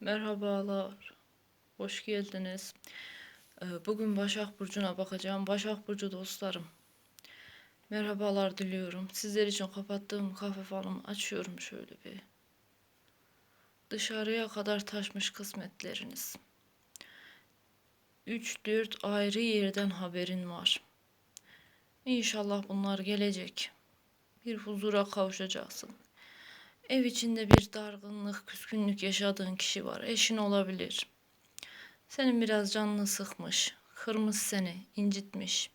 Merhabalar, hoş geldiniz. Ee, Bugün Başak Burcu'na bakacağım. Başak Burcu dostlarım. Merhabalar diliyorum. Sizler için kapattığım kahve falımı açıyorum şöyle bir. Dışarıya kadar taşmış kısmetleriniz. 3-4 ayrı yerden haberin var. İnşallah bunlar gelecek. Bir huzura kavuşacaksın. Ev içinde bir dargınlık, küskünlük yaşadığın kişi var. Eşin olabilir. Senin biraz canını sıkmış, kırmış seni, incitmiş.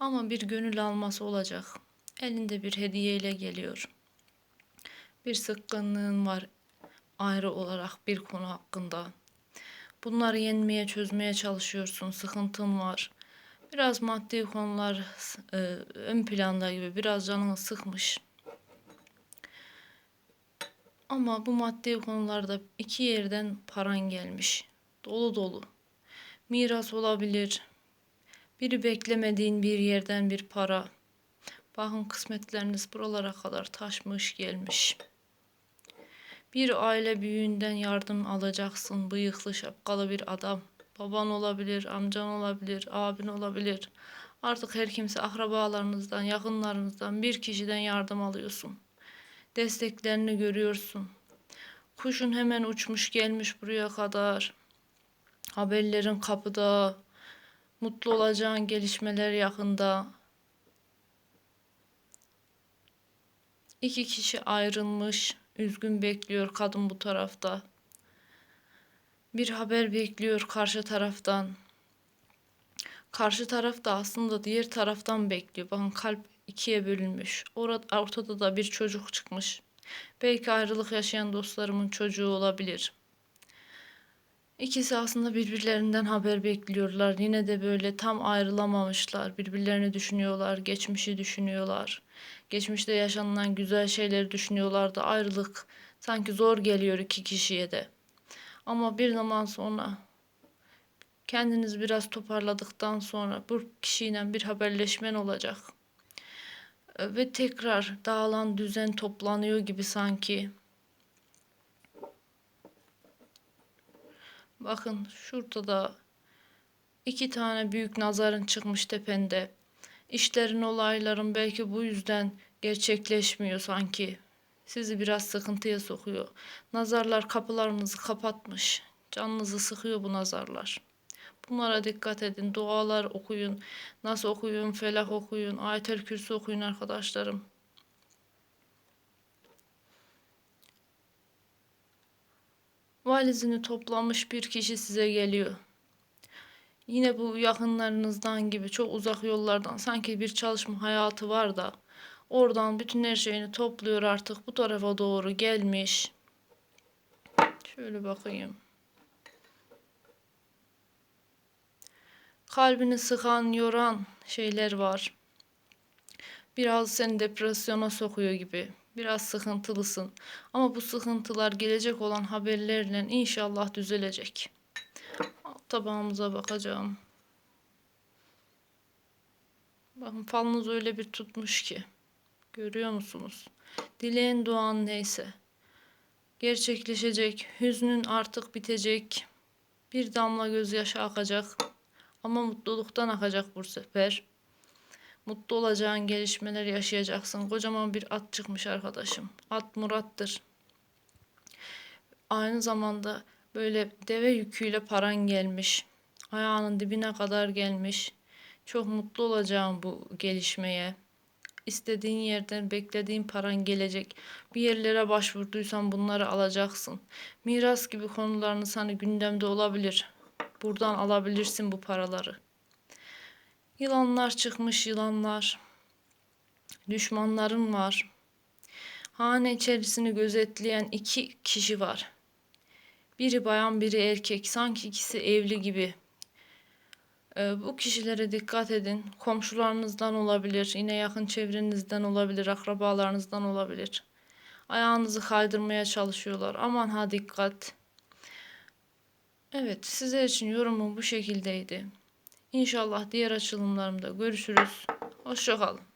Ama bir gönül alması olacak. Elinde bir hediyeyle geliyor. Bir sıkkınlığın var ayrı olarak bir konu hakkında. Bunları yenmeye, çözmeye çalışıyorsun. Sıkıntın var. Biraz maddi konular e, ön planda gibi biraz canını sıkmış. Ama bu maddi konularda iki yerden paran gelmiş. Dolu dolu. Miras olabilir. Biri beklemediğin bir yerden bir para. Bakın kısmetleriniz buralara kadar taşmış gelmiş. Bir aile büyüğünden yardım alacaksın. Bıyıklı şapkalı bir adam. Baban olabilir, amcan olabilir, abin olabilir. Artık her kimse akrabalarınızdan, yakınlarınızdan bir kişiden yardım alıyorsun desteklerini görüyorsun. Kuşun hemen uçmuş gelmiş buraya kadar. Haberlerin kapıda. Mutlu olacağın gelişmeler yakında. İki kişi ayrılmış. Üzgün bekliyor kadın bu tarafta. Bir haber bekliyor karşı taraftan. Karşı taraf da aslında diğer taraftan bekliyor. Bakın kalp ikiye bölünmüş. Orada, ortada da bir çocuk çıkmış. Belki ayrılık yaşayan dostlarımın çocuğu olabilir. İkisi aslında birbirlerinden haber bekliyorlar. Yine de böyle tam ayrılamamışlar. Birbirlerini düşünüyorlar, geçmişi düşünüyorlar. Geçmişte yaşanılan güzel şeyleri düşünüyorlar da ayrılık sanki zor geliyor iki kişiye de. Ama bir zaman sonra kendiniz biraz toparladıktan sonra bu kişiyle bir haberleşmen olacak ve tekrar dağılan düzen toplanıyor gibi sanki. Bakın şurada da iki tane büyük nazarın çıkmış tepende. İşlerin olayların belki bu yüzden gerçekleşmiyor sanki. Sizi biraz sıkıntıya sokuyor. Nazarlar kapılarınızı kapatmış. Canınızı sıkıyor bu nazarlar. Bunlara dikkat edin. Dualar okuyun. Nasıl okuyun? Felah okuyun. Ayetel Kürsü okuyun arkadaşlarım. Valizini toplamış bir kişi size geliyor. Yine bu yakınlarınızdan gibi çok uzak yollardan sanki bir çalışma hayatı var da oradan bütün her şeyini topluyor artık bu tarafa doğru gelmiş. Şöyle bakayım. Kalbini sıkan, yoran şeyler var. Biraz seni depresyona sokuyor gibi. Biraz sıkıntılısın. Ama bu sıkıntılar gelecek olan haberlerle inşallah düzelecek. Tabağımıza bakacağım. Bakın falınız öyle bir tutmuş ki. Görüyor musunuz? Dileğin duan neyse. Gerçekleşecek. Hüznün artık bitecek. Bir damla gözyaşı akacak. Ama mutluluktan akacak bu sefer. Mutlu olacağın gelişmeler yaşayacaksın. Kocaman bir at çıkmış arkadaşım. At Murat'tır. Aynı zamanda böyle deve yüküyle paran gelmiş. Ayağının dibine kadar gelmiş. Çok mutlu olacağım bu gelişmeye. İstediğin yerden beklediğin paran gelecek. Bir yerlere başvurduysan bunları alacaksın. Miras gibi konularınız hani gündemde olabilir. Buradan alabilirsin bu paraları. Yılanlar çıkmış yılanlar. Düşmanların var. Hane içerisini gözetleyen iki kişi var. Biri bayan biri erkek. Sanki ikisi evli gibi. Ee, bu kişilere dikkat edin. Komşularınızdan olabilir. Yine yakın çevrenizden olabilir. Akrabalarınızdan olabilir. Ayağınızı kaydırmaya çalışıyorlar. Aman ha dikkat. Evet, sizler için yorumum bu şekildeydi. İnşallah diğer açılımlarımda görüşürüz. Hoşçakalın.